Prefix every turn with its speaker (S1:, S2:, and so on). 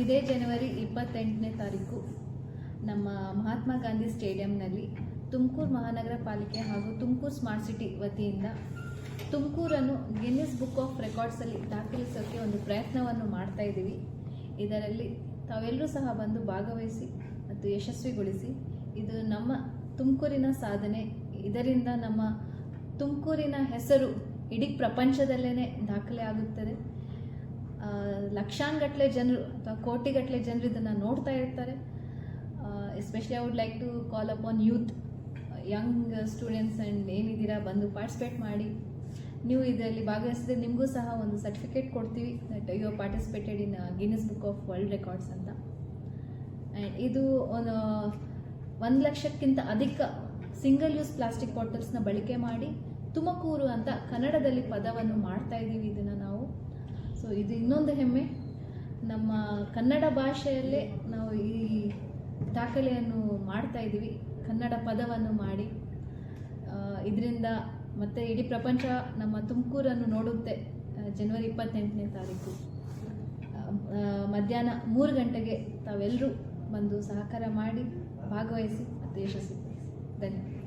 S1: ಇದೇ ಜನವರಿ ಇಪ್ಪತ್ತೆಂಟನೇ ತಾರೀಕು ನಮ್ಮ ಮಹಾತ್ಮ ಗಾಂಧಿ ಸ್ಟೇಡಿಯಂನಲ್ಲಿ ತುಮಕೂರು ಮಹಾನಗರ ಪಾಲಿಕೆ ಹಾಗೂ ತುಮಕೂರು ಸ್ಮಾರ್ಟ್ ಸಿಟಿ ವತಿಯಿಂದ ತುಮಕೂರನ್ನು ಗಿನ್ನಿಸ್ ಬುಕ್ ಆಫ್ ರೆಕಾರ್ಡ್ಸಲ್ಲಿ ದಾಖಲಿಸೋಕ್ಕೆ ಒಂದು ಪ್ರಯತ್ನವನ್ನು ಮಾಡ್ತಾ ಇದ್ದೀವಿ. ಇದರಲ್ಲಿ ತಾವೆಲ್ಲರೂ ಸಹ ಬಂದು ಭಾಗವಹಿಸಿ ಮತ್ತು ಯಶಸ್ವಿಗೊಳಿಸಿ. ಇದು ನಮ್ಮ ತುಮಕೂರಿನ ಸಾಧನೆ. ಇದರಿಂದ ನಮ್ಮ ತುಮಕೂರಿನ ಹೆಸರು ಇಡೀ ಪ್ರಪಂಚದಲ್ಲೇ ದಾಖಲೆ ಆಗುತ್ತದೆ. ಲಕ್ಷಾನ್ಗಟ್ಟಲೆ ಜನರು ಅಥವಾ ಕೋಟಿಗಟ್ಟಲೆ ಜನರು ಇದನ್ನು ನೋಡ್ತಾ ಇರ್ತಾರೆ. Especially I would like to call up on youth young students and ಏನಿದ್ದೀರಾ ಬಂದು ಪಾರ್ಟಿಸಿಪೇಟ್ ಮಾಡಿ. ನೀವು ಇದರಲ್ಲಿ ಭಾಗವಹಿಸಿದ್ರೆ ನಿಮಗೂ ಸಹ ಒಂದು ಸರ್ಟಿಫಿಕೇಟ್ ಕೊಡ್ತೀವಿ that you participated in Guinness book of world records ಅಂತ. ಆ್ಯಂಡ್ ಇದು, ಒಂದು ಒಂದು ಲಕ್ಷಕ್ಕಿಂತ ಅಧಿಕ ಸಿಂಗಲ್ ಯೂಸ್ ಪ್ಲಾಸ್ಟಿಕ್ ಬಾಟಲ್ಸ್ನ ಬಳಕೆ ಮಾಡಿ ತುಮಕೂರು ಅಂತ ಕನ್ನಡದಲ್ಲಿ ಪದವನ್ನು ಮಾಡ್ತಾ ಇದ್ದೀವಿ ಇದನ್ನು ನಾವು. ಸೊ ಇದು ಇನ್ನೊಂದು ಹೆಮ್ಮೆ. ನಮ್ಮ ಕನ್ನಡ ಭಾಷೆಯಲ್ಲೇ ನಾವು ಈ ದಾಖಲೆಯನ್ನು ಮಾಡ್ತಾ ಇದ್ದೀವಿ. ಕನ್ನಡ ಪದವನ್ನು ಮಾಡಿ. ಇದರಿಂದ ಮತ್ತೆ ಇಡೀ ಪ್ರಪಂಚ ನಮ್ಮ ತುಮಕೂರನ್ನು ನೋಡುತ್ತೆ. ಜನವರಿ ಇಪ್ಪತ್ತೆಂಟನೇ ತಾರೀಕು. ಮಧ್ಯಾಹ್ನ ಮೂರು ಗಂಟೆಗೆ ತಾವೆಲ್ಲರೂ ಬಂದು ಸಹಕಾರ ಮಾಡಿ, ಭಾಗವಹಿಸಿ ಮತ್ತು ಯಶಸ್ವಿ ಧನ್ಯವಾದ.